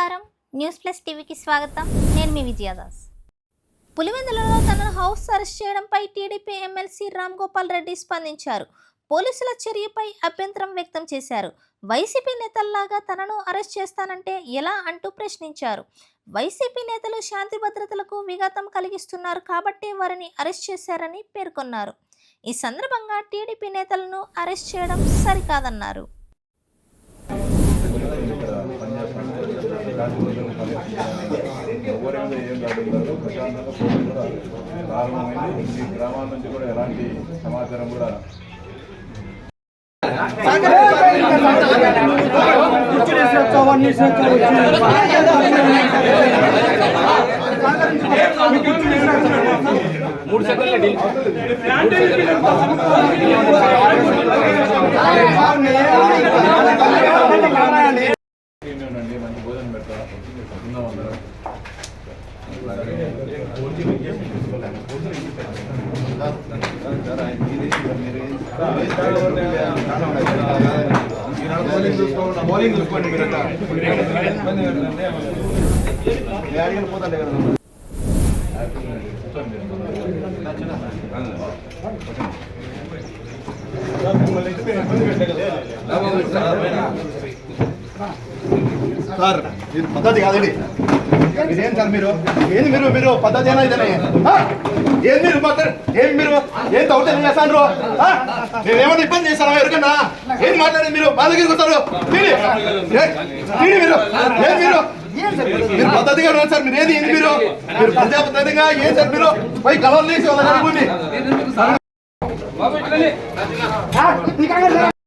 News plus టీవీకి స్వాగతం. నేను మీ విజయదాస్. పులివెందులలో తనను హౌస్ అరెస్ట్ చేయడంపై టీడీపీ ఎమ్మెల్సీ రామ్ గోపాల్ రెడ్డి స్పందించారు. పోలీసుల చర్యపై అభ్యంతరం వ్యక్తం చేశారు. వైసీపీ నేతల్లాగా తనను అరెస్ట్ చేస్తానంటే ఎలా అంటూ ప్రశ్నించారు. వైసీపీ నేతలు శాంతి భద్రతలకు విఘాతం కలిగిస్తున్నారు కాబట్టి వారిని అరెస్ట్ చేశారని పేర్కొన్నారు. ఈ సందర్భంగా టీడీపీ నేతలను అరెస్ట్ చేయడం సరికాదన్నారు. పనిచేస్తున్నాం ఇలాంటి రోజులు ఏం ప్రశాంతంగా పోటీ కూడా ప్రారంభమైంది ఈ గ్రామాల నుంచి కూడా ఎలాంటి సమాచారం కూడా చూసుకోండి మీరు సార్ ఇది పద్ధతి కాదండి. ఇదేం సార్ మీరు? ఏంది మీరు? మీరు పద్ధతి అయినా ఇదేనా? ఏం మీరు ఏం మీరు? ఏం తవ్వుతారు చేస్తాను మేమేమన్నా ఇబ్బంది చేస్తారా ఎవరికన్నా? ఏం మాట్లాడేది మీరు? మా దగ్గరికి వస్తారు. ఏ? మీరు. ఏం మీరు? మీరు పద్ధతిగా ఉన్నారు సార్. మీరు ఏది? ఏంది మీరు? మీరు ప్రజా పద్ధతిగా ఏం సార్ మీరు? పోయి కలవలు తీసి వాళ్ళ భూమి